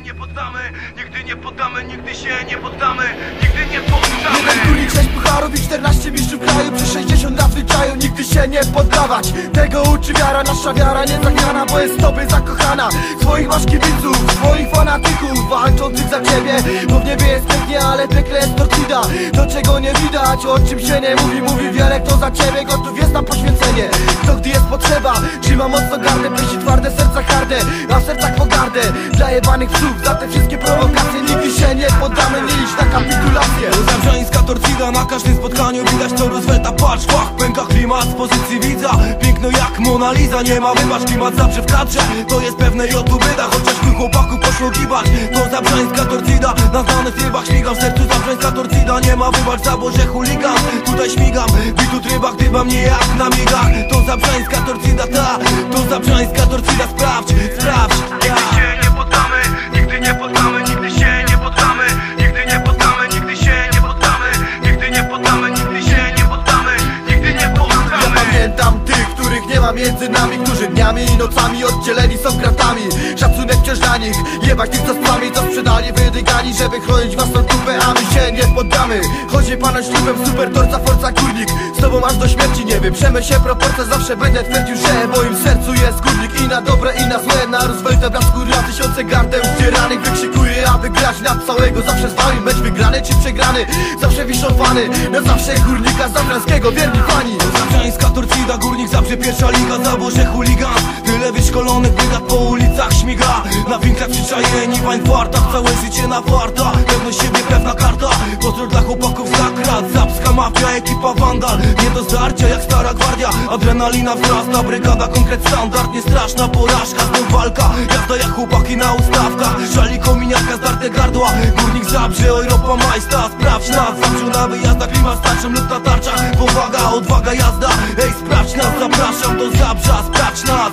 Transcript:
Nigdy nie poddamy, nigdy się nie poddamy Nigdy nie poddamy. Jeden górnik, 6 pucharów i 14 mistrzów kraju Przez 60 lat zwyczaju nigdy się nie poddawać. Tego uczy wiara, nasza wiara nie zagrana Bo jest tobie zakochana. Swoich masz kibiców, swoich fanatyków Walczących za ciebie. Bo w niebie jest pięknie, ale piekle jest torcida To czego nie widać, o czym się nie mówi. Mówi wiele, kto za ciebie gotów jest na poświęcenie. To gdy jest potrzeba, trzyma mocno Dla jebanych psów, za te wszystkie prowokacje Nigdy się nie poddamy, nie iść na kapitulację. Zabrzańska torcida na każdym spotkaniu Widać to Roosevelta, patrz, fach, pęka klimat z pozycji widza. Piękno jak Mona Lisa, nie ma wybacz, klimat zawsze w kadrze. To jest pewne i tu byda, chociaż tu chłopaku poszło gibać. To Zabrzańska torcida, na znanych trybach śmigam. W sercu Zabrzańska torcida, nie ma wybacz, zaborze chuligan. Tutaj śmigam, bitu trybach, gdybam nie jak na migach To Zabrzańska torcida, ta, to Zabrzańska torcida Sprawdź, sprawdź, między nami Którzy dniami i nocami oddzieleni są kratami. Szacunek wciąż dla nich Jebać tych co spami, co sprzedali wydygani Żeby chronić własną dupę, a my się nie poddamy. Chodzi panem ślubem, super torca, forca, kurnik Z tobą aż do śmierci nie wyprzemy się proporcje Zawsze będę twierdził, że w moim sercu jest górnik I na dobre i na złe, na Roosevelt brat skóry Na tysiące gardeł zdzieranych wykrzykuję Aby grać na całego, zawsze z wami Mecz wygrany czy przegrany, zawsze wiszowany Na zawsze górnika Zabralskiego, wierni fani pierwsza liga Zaborze chuligan, tyle wyszkolonych brygad po ulicach śmiga. Na winklach przyczajeni, wań wartach, całe życie na warta. Pewność siebie, pewna karta, pozdro dla chłopaków za krat. Zapska mafia, ekipa wandal, nie do zdarcia jak stara gwardia. Adrenalina wzrasta, brygada konkret standard. Nie straszna porażka, znów walka, jazda jak chłopaki na ustawkach. Szali kominiarka, zdarte gardła, górnik zabrze, Europa majsta. Sprawdź nas, zabrzył na wyjazdach, klimat starczą lub na tarczach Powaga, odwaga, jazda, ej sprawdź nas, zapraszam do Zabrza, sprawdź nas,